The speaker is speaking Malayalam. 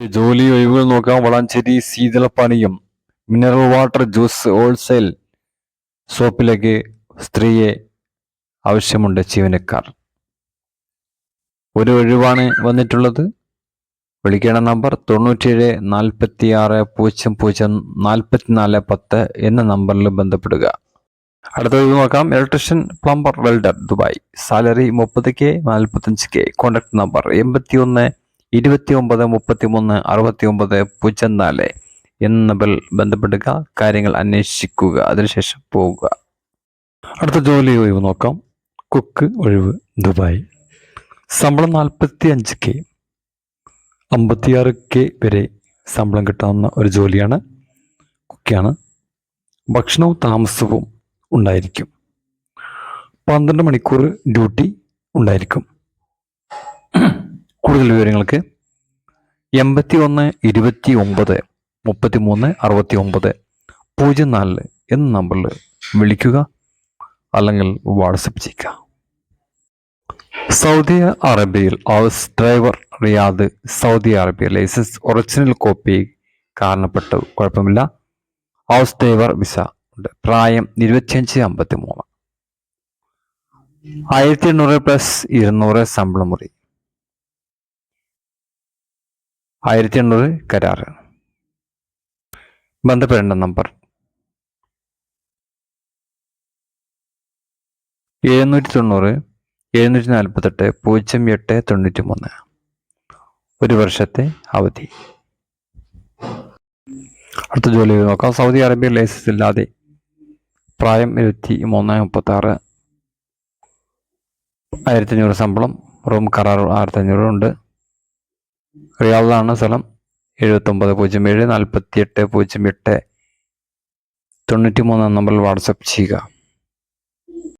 ജോലി ഒഴിവുകൾ നോക്കാം വളാഞ്ചേരി ശീതളപാനീയം മിനറൽ വാട്ടർ ജ്യൂസ് ഹോൾസെയിൽ ഷോപ്പിലേക്ക് സ്ത്രീയെ ആവശ്യമുണ്ട് ജീവനക്കാർ. ഒരു ഒഴിവാണ് വന്നിട്ടുള്ളത്. വിളിക്കേണ്ട നമ്പർ തൊണ്ണൂറ്റിയേഴ് നാൽപ്പത്തി ആറ് പൂജ്യം പൂജ്യം നാൽപ്പത്തിനാല് പത്ത് എന്ന നമ്പറിൽ ബന്ധപ്പെടുക. അടുത്തത് നോക്കാം. Electrician plumber welder Dubai. Salary മുപ്പത് കെ നാൽപ്പത്തഞ്ച് കെ. കോൺടാക്ട് നമ്പർ എൺപത്തി ഒന്ന് ഇരുപത്തി ഒമ്പത് മുപ്പത്തി മൂന്ന് അറുപത്തി ഒമ്പത് പൂജ്യം നാല് എന്ന നമ്പറിൽ ബന്ധപ്പെടുക കാര്യങ്ങൾ അന്വേഷിക്കുക അതിനുശേഷം പോവുക. അടുത്ത ജോലി ഒഴിവ് നോക്കാം. കുക്ക് ഒഴിവ് ദുബായ്. ശമ്പളം നാൽപ്പത്തി അഞ്ച് കെ. അമ്പത്തിയാറ് കെ വരെ ശമ്പളം കിട്ടാവുന്ന ഒരു ജോലിയാണ് കുക്കിയാണ് ഭക്ഷണവും താമസവും ഉണ്ടായിരിക്കും. പന്ത്രണ്ട് മണിക്കൂർ ഡ്യൂട്ടി ഉണ്ടായിരിക്കും. കൂടുതൽ വിവരങ്ങൾക്ക് എൺപത്തി ഒന്ന് ഇരുപത്തി ഒമ്പത് മുപ്പത്തി മൂന്ന് അറുപത്തി ഒമ്പത് പൂജ്യം നാല് എന്ന നമ്പറിൽ വിളിക്കുക അല്ലെങ്കിൽ വാട്സപ്പ് ചെയ്യുക. സൗദി അറേബ്യയിൽ house driver Riyadh Saudi Arabia licence original copy കാരണപ്പെട്ട് കുഴപ്പമില്ല. ഹൗസ് ഡ്രൈവർ വിസ ഉണ്ട്. പ്രായം ഇരുപത്തിയഞ്ച് അമ്പത്തി മൂന്ന് ആയിരത്തി എണ്ണൂറ് പ്ലസ് ഇരുന്നൂറ് ശമ്പളം ആയിരത്തി എണ്ണൂറ് കരാറ് ബന്ധപ്പെടേണ്ട നമ്പർ. എഴുന്നൂറ്റി തൊണ്ണൂറ് എഴുന്നൂറ്റി നാൽപ്പത്തെട്ട് പൂജ്യം എട്ട് തൊണ്ണൂറ്റി മൂന്ന് ഒരു വർഷത്തെ അവധി. അടുത്ത ജോലി നോക്കാം. സൗദി അറേബ്യ ലൈസൻസ് ഇല്ലാതെ. പ്രായം ഇരുപത്തി മൂന്ന് മുപ്പത്തി ആറ് ആയിരത്തി അഞ്ഞൂറ് ശമ്പളം. റൂം കരാർ ആയിരത്തി അഞ്ഞൂറ് ഉണ്ട്. റിയാദിലാണ് സ്ഥലം. എഴുപത്തൊമ്പത് പൂജ്യം ഏഴ് നാൽപ്പത്തി എട്ട് പൂജ്യം എട്ട് തൊണ്ണൂറ്റി മൂന്ന് നമ്പറിൽ വാട്സപ്പ് ചെയ്യുക.